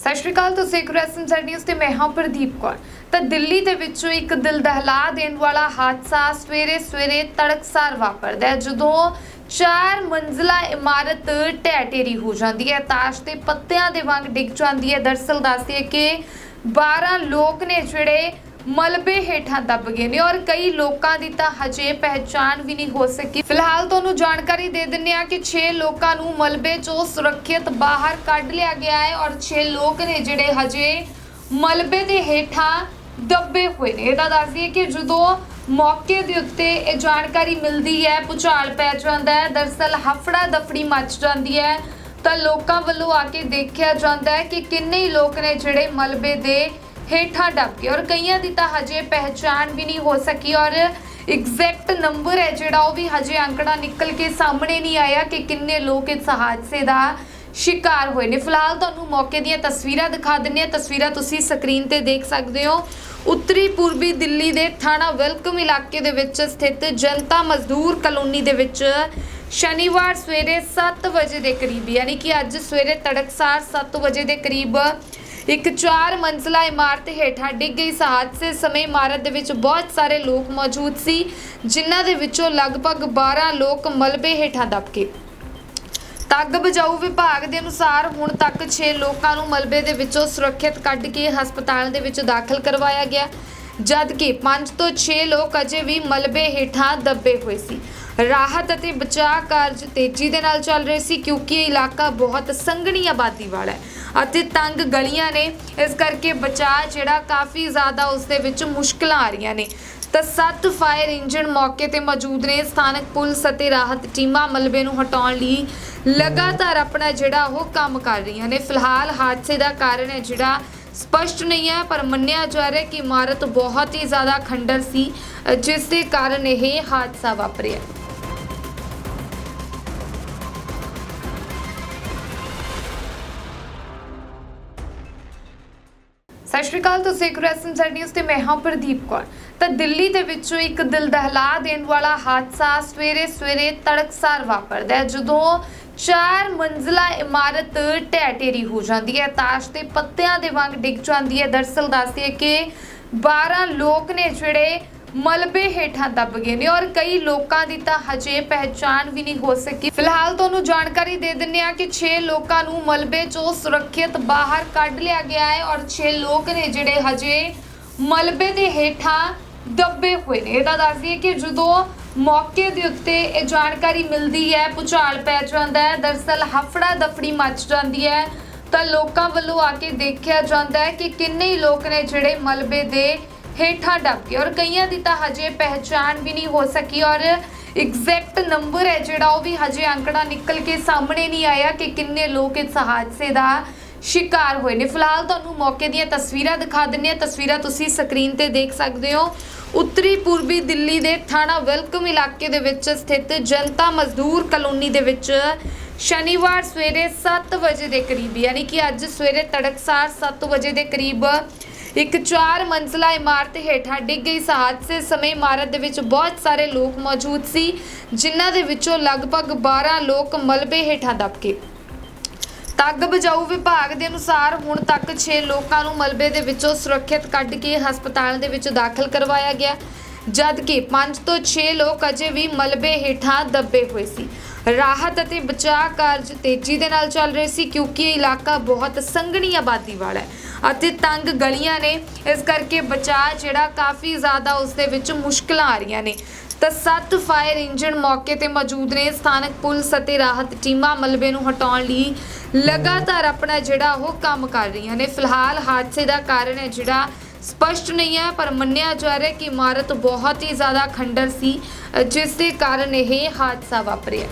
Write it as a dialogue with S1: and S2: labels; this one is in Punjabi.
S1: ਸਤਿ ਸ਼੍ਰੀ ਅਕਾਲ, ਤੁਸੀਂ ਦੇਖ ਰਹੇ ਹੋ ਨਿਊਜ਼ ਤੇ ਮੈਂ ਹਾਂ ਪ੍ਰਦੀਪ ਕੌਰ। ਤਾਂ ਦਿੱਲੀ ਦੇ ਵਿੱਚੋਂ ਇੱਕ ਦਿਲ ਦਹਿਲਾ ਦੇਣ ਵਾਲਾ ਹਾਦਸਾ ਸਵੇਰੇ ਸਵੇਰੇ ਤੜਕਸਾਰ ਵਾਪਰਦਾ ਹੈ, ਜਦੋਂ ਚਾਰ ਮੰਜ਼ਲਾ ਇਮਾਰਤ ਢਹਿ ਢੇਰੀ ਹੋ ਜਾਂਦੀ ਹੈ, ਤਾਸ਼ ਦੇ ਪੱਤਿਆਂ ਦੇ ਵਾਂਗ ਡਿੱਗ ਜਾਂਦੀ ਹੈ। ਦਰਸਲ ਦੱਸਦੀ ਹੈ ਕਿ 12 ਲੋਕ ਨੇ ਜਿਹੜੇ ਮਲਬੇ ਹੇਠਾਂ ਦੱਬ ਗਏ ਨੇ ਔਰ ਕਈ ਲੋਕਾਂ ਦੀ ਤਾਂ ਹਜੇ ਪਹਿਚਾਣ ਵੀ ਨਹੀਂ ਹੋ ਸਕੀ। ਫਿਲਹਾਲ ਤੁਹਾਨੂੰ ਜਾਣਕਾਰੀ ਦੇ ਦਿੰਨੇ ਆ ਕਿ 6 ਲੋਕਾਂ ਨੂੰ ਮਲਬੇ ਚੋਂ ਸੁਰੱਖਿਅਤ ਬਾਹਰ ਕੱਢ ਲਿਆ ਗਿਆ ਹੈ ਔਰ 6 ਲੋਕ ਨੇ ਜਿਹੜੇ ਹਜੇ ਮਲਬੇ ਦੇ ਹੇਠਾਂ ਦੱਬੇ ਹੋਏ ਨੇ। ਇਹਦਾ ਦੱਸ ਦਈਏ ਕਿ ਜਦੋਂ ਮੌਕੇ ਦੇ ਉੱਤੇ ਇਹ ਜਾਣਕਾਰੀ ਮਿਲਦੀ ਹੈ, ਭੁਚਾਲ ਪੈ ਜਾਂਦਾ ਹੈ, ਦਰਸਲ ਹਫੜਾ ਦਫੜੀ ਮਚ ਜਾਂਦੀ ਹੈ, ਤਾਂ ਲੋਕਾਂ ਵੱਲੋਂ ਆ ਕੇ ਦੇਖਿਆ ਜਾਂਦਾ ਹੈ ਕਿ ਕਿੰਨੇ ਲੋਕ ਨੇ ਜਿਹੜੇ ਮਲਬੇ ਦੇ ਹੇਠਾਂ ਦੱਬ ਗਏ ਔਰ ਕਈਆਂ ਦੀ ਤਾਂ ਹਜੇ ਪਹਿਚਾਣ ਵੀ ਨਹੀਂ ਹੋ ਸਕੀ ਔਰ ਐਗਜ਼ੈਕਟ ਨੰਬਰ ਹੈ ਜਿਹੜਾ ਉਹ ਵੀ ਹਜੇ ਅੰਕੜਾ ਨਿਕਲ ਕੇ ਸਾਹਮਣੇ ਨਹੀਂ ਆਇਆ ਕਿ ਕਿੰਨੇ ਲੋਕ ਇਸ ਹਾਦਸੇ ਦਾ ਸ਼ਿਕਾਰ ਹੋਏ ਨੇ। ਫਿਲਹਾਲ ਤੁਹਾਨੂੰ ਮੌਕੇ ਦੀਆਂ ਤਸਵੀਰਾਂ ਦਿਖਾ ਦਿੰਨੇ ਆ ਤਸਵੀਰਾਂ ਤੁਸੀਂ ਸਕਰੀਨ ਤੇ ਦੇਖ ਸਕਦੇ ਹੋ। ਉੱਤਰੀ ਪੂਰਬੀ ਦਿੱਲੀ ਦੇ ਥਾਣਾ ਵੈਲਕਮ ਇਲਾਕੇ ਦੇ ਵਿੱਚ ਸਥਿਤ ਜਨਤਾ ਮਜ਼ਦੂਰ ਕਲੋਨੀ ਦੇ ਵਿੱਚ ਸ਼ਨੀਵਾਰ ਸਵੇਰੇ 7 ਵਜੇ ਦੇ ਕਰੀਬ, ਯਾਨੀ ਕਿ ਅੱਜ ਸਵੇਰੇ ਤੜਕਸਾਰ 7 ਵਜੇ ਦੇ ਕਰੀਬ ਇੱਕ ਚਾਰ ਮੰਜ਼ਲਾ ਇਮਾਰਤ ਹੇਠਾਂ ਡਿੱਗ ਗਈ। ਇਸ ਹਾਦਸੇ ਸਮੇਂ ਇਮਾਰਤ ਦੇ ਵਿੱਚ ਬਹੁਤ ਸਾਰੇ ਲੋਕ ਮੌਜੂਦ ਸੀ, ਜਿਨ੍ਹਾਂ ਦੇ ਵਿੱਚੋਂ ਲਗਭਗ 12 ਲੋਕ ਮਲਬੇ ਹੇਠਾਂ ਦੱਬ ਗਏ। ਤੱਗ ਬਜਾਊ ਵਿਭਾਗ ਦੇ ਅਨੁਸਾਰ ਹੁਣ ਤੱਕ 6 ਲੋਕਾਂ ਨੂੰ ਮਲਬੇ ਦੇ ਵਿੱਚੋਂ ਸੁਰੱਖਿਅਤ ਕੱਢ ਕੇ ਹਸਪਤਾਲ ਦੇ ਵਿੱਚ ਦਾਖਲ ਕਰਵਾਇਆ ਗਿਆ, ਜਦਕਿ 5 ਤੋਂ 6 ਲੋਕ ਅਜੇ ਵੀ ਮਲਬੇ ਹੇਠਾਂ ਦੱਬੇ ਹੋਏ ਸੀ। ਰਾਹਤ ਅਤੇ ਬਚਾਅ ਕਾਰਜ ਤੇਜ਼ੀ ਦੇ ਨਾਲ ਚੱਲ ਰਹੇ ਸੀ, ਕਿਉਂਕਿ ਇਹ ਇਲਾਕਾ ਬਹੁਤ ਸੰਘਣੀ ਆਬਾਦੀ ਵਾਲਾ ਹੈ। ਅਤੇ ਤੰਗ ਗਲੀਆਂ ਨੇ। ਇਸ ਕਰਕੇ ਬਚਾਅ ਜਿਹੜਾ ਕਾਫੀ ਜ਼ਿਆਦਾ ਉਸ ਦੇ ਵਿੱਚ ਮੁਸ਼ਕਲਾਂ ਆ ਰਹੀਆਂ ਨੇ। ਤਾਂ ਸੱਤ ਫਾਇਰ ਇੰਜਨ ਮੌਕੇ ਤੇ ਮੌਜੂਦ ਨੇ। ਸਥਾਨਕ ਪੁਲਿਸ ਅਤੇ ਰਾਹਤ ਟੀਮਾਂ ਮਲਬੇ ਨੂੰ ਹਟਾਉਣ ਲਈ ਲਗਾਤਾਰ ਆਪਣਾ ਜਿਹੜਾ ਉਹ ਕੰਮ ਕਰ ਰਹੀਆਂ ਨੇ। ਫਿਲਹਾਲ ਹਾਦਸੇ ਦਾ ਕਾਰਨ ਹੈ ਜਿਹੜਾ ਸਪਸ਼ਟ ਨਹੀਂ ਹੈ, ਪਰ ਮੰਨਿਆ ਜਾ ਰਿਹਾ ਕਿ ਇਮਾਰਤ ਬਹੁਤ ਹੀ ਜ਼ਿਆਦਾ ਖੰਡਰ ਸੀ, ਜਿਸ ਦੇ ਕਾਰਨ ਇਹ ਹਾਦਸਾ ਵਾਪਰਿਆ। ਸਤਿ ਸ਼੍ਰੀ ਅਕਾਲ, ਤੁਸੀਂ ਦੇਖ ਰਹੇ ਨਿਊਜ਼ ਤੇ ਮੈਂ ਹਾਂ ਪ੍ਰਦੀਪ ਕੌਰ। ਤਾਂ ਦਿੱਲੀ ਦੇ ਵਿੱਚੋਂ ਇੱਕ ਦਿਲ ਦਹਿਲਾ ਦੇਣ ਵਾਲਾ ਹਾਦਸਾ ਸਵੇਰੇ ਸਵੇਰੇ ਤੜਕਸਾਰ ਵਾਪਰਦਾ ਹੈ। ਜਦੋਂ ਚਾਰ ਮੰਜ਼ਲਾ ਇਮਾਰਤ ਢਹਿ ਢੇਰੀ ਹੋ ਜਾਂਦੀ ਹੈ, ਤਾਸ਼ ਦੇ ਪੱਤਿਆਂ ਦੇ ਵਾਂਗ ਡਿੱਗ ਜਾਂਦੀ ਹੈ। ਦਰਸਲ ਦੱਸਦੀ ਹੈ ਕਿ 12 ਲੋਕ ਨੇ ਜਿਹੜੇ ਮਲਬੇ ਹੇਠਾਂ ਦੱਬ ਗਏ ਨੇ ਔਰ ਕਈ ਲੋਕਾਂ ਦੀ ਤਾਂ ਹਜੇ ਪਹਿਚਾਣ ਵੀ ਨਹੀਂ ਹੋ ਸਕੀ। ਫਿਲਹਾਲ ਤੁਹਾਨੂੰ ਜਾਣਕਾਰੀ ਦੇ ਦਿੰਨੇ ਆ ਕਿ 6 ਲੋਕਾਂ ਨੂੰ ਮਲਬੇ ਚੋਂ ਸੁਰੱਖਿਅਤ ਬਾਹਰ ਕੱਢ ਲਿਆ ਗਿਆ ਹੈ ਔਰ 6 ਲੋਕ ਨੇ ਜਿਹੜੇ ਹਜੇ ਮਲਬੇ ਦੇ ਹੇਠਾਂ ਦੱਬੇ ਹੋਏ ਨੇ। ਇਹਦਾ ਦੱਸ ਦਈਏ ਕਿ ਜਦੋਂ ਮੌਕੇ ਦੇ ਉੱਤੇ ਇਹ ਜਾਣਕਾਰੀ ਮਿਲਦੀ ਹੈ, ਭੁਚਾਲ ਪੈ ਜਾਂਦਾ ਹੈ, ਦਰਸਲ ਹਫੜਾ ਦਫੜੀ ਮਚ ਜਾਂਦੀ ਹੈ, ਤਾਂ ਲੋਕਾਂ ਵੱਲੋਂ ਆ ਕੇ ਦੇਖਿਆ ਜਾਂਦਾ ਹੈ ਕਿ ਕਿੰਨੇ ਲੋਕ ਨੇ ਜਿਹੜੇ ਮਲਬੇ ਦੇ ਹੇਠਾਂ ਦੱਬ ਗਏ ਔਰ ਕਈਆਂ ਦੀ ਤਾਂ ਹਜੇ ਪਹਿਚਾਣ ਵੀ ਨਹੀਂ ਹੋ ਸਕੀ ਔਰ ਐਗਜ਼ੈਕਟ ਨੰਬਰ ਹੈ ਜਿਹੜਾ ਉਹ ਵੀ ਹਜੇ ਅੰਕੜਾ ਨਿਕਲ ਕੇ ਸਾਹਮਣੇ ਨਹੀਂ ਆਇਆ ਕਿ ਕਿੰਨੇ ਲੋਕ ਇਸ ਹਾਦਸੇ ਦਾ ਸ਼ਿਕਾਰ ਹੋਏ ਨੇ। ਫਿਲਹਾਲ ਤੁਹਾਨੂੰ ਮੌਕੇ ਦੀਆਂ ਤਸਵੀਰਾਂ ਦਿਖਾ ਦਿੰਨੇ ਆ ਤਸਵੀਰਾਂ ਤੁਸੀਂ ਸਕਰੀਨ ਤੇ ਦੇਖ ਸਕਦੇ ਹੋ। ਉੱਤਰੀ ਪੂਰਬੀ ਦਿੱਲੀ ਦੇ ਥਾਣਾ ਵੈਲਕਮ ਇਲਾਕੇ ਦੇ ਵਿੱਚ ਸਥਿਤ ਜਨਤਾ ਮਜ਼ਦੂਰ ਕਲੋਨੀ ਦੇ ਵਿੱਚ ਸ਼ਨੀਵਾਰ ਸਵੇਰੇ 7 ਵਜੇ ਦੇ ਕਰੀਬ, ਯਾਨੀ ਕਿ ਅੱਜ ਸਵੇਰੇ ਤੜਕਸਾਰ 7 ਵਜੇ ਦੇ ਕਰੀਬ ਇੱਕ ਚਾਰ ਮੰਜ਼ਲਾ ਇਮਾਰਤ ਹੇਠਾਂ ਡਿੱਗ ਗਈ। ਇਸ ਹਾਦਸੇ ਸਮੇਂ ਇਮਾਰਤ ਦੇ ਵਿੱਚ ਬਹੁਤ ਸਾਰੇ ਲੋਕ ਮੌਜੂਦ ਸੀ, ਜਿਨ੍ਹਾਂ ਦੇ ਵਿੱਚੋਂ ਲਗਭਗ 12 ਲੋਕ ਮਲਬੇ ਹੇਠਾਂ ਦੱਬ ਗਏ। ਤੱਗ ਬਜਾਊ ਵਿਭਾਗ ਦੇ ਅਨੁਸਾਰ ਹੁਣ ਤੱਕ 6 ਲੋਕਾਂ ਨੂੰ ਮਲਬੇ ਦੇ ਵਿੱਚੋਂ ਸੁਰੱਖਿਅਤ ਕੱਢ ਕੇ ਹਸਪਤਾਲ ਦੇ ਵਿੱਚ ਦਾਖਲ ਕਰਵਾਇਆ ਗਿਆ, ਜਦਕਿ 5 ਤੋਂ 6 ਲੋਕ ਅਜੇ ਵੀ ਮਲਬੇ ਹੇਠਾਂ ਦੱਬੇ ਹੋਏ ਸੀ। ਰਾਹਤ ਅਤੇ ਬਚਾਅ ਕਾਰਜ ਤੇਜ਼ੀ ਦੇ ਨਾਲ ਚੱਲ ਰਹੇ ਸੀ, ਕਿਉਂਕਿ ਇਹ ਇਲਾਕਾ ਬਹੁਤ ਸੰਘਣੀ ਆਬਾਦੀ ਵਾਲਾ ਹੈ। ਅਤੇ ਤੰਗ ਗਲੀਆਂ ਨੇ। ਇਸ ਕਰਕੇ ਬਚਾਅ ਜਿਹੜਾ ਕਾਫੀ ਜ਼ਿਆਦਾ ਉਸ ਦੇ ਵਿੱਚ ਮੁਸ਼ਕਲਾਂ ਆ ਰਹੀਆਂ ਨੇ। ਤਾਂ ਸੱਤ ਫਾਇਰ ਇੰਜਨ ਮੌਕੇ ਤੇ ਮੌਜੂਦ ਨੇ। ਸਥਾਨਕ ਪੁਲਿਸ ਅਤੇ ਰਾਹਤ ਟੀਮਾਂ ਮਲਬੇ ਨੂੰ ਹਟਾਉਣ ਲਈ ਲਗਾਤਾਰ ਆਪਣਾ ਜਿਹੜਾ ਉਹ ਕੰਮ ਕਰ ਰਹੀਆਂ ਨੇ। ਫਿਲਹਾਲ ਹਾਦਸੇ ਦਾ ਕਾਰਨ ਹੈ ਜਿਹੜਾ ਸਪਸ਼ਟ ਨਹੀਂ ਹੈ, ਪਰ ਮੰਨਿਆ ਜਾ ਰਿਹਾ ਕਿ ਇਮਾਰਤ ਬਹੁਤ ਹੀ ਜ਼ਿਆਦਾ ਖੰਡਰ ਸੀ, ਜਿਸ ਦੇ ਕਾਰਨ ਇਹ ਹਾਦਸਾ ਵਾਪਰਿਆ।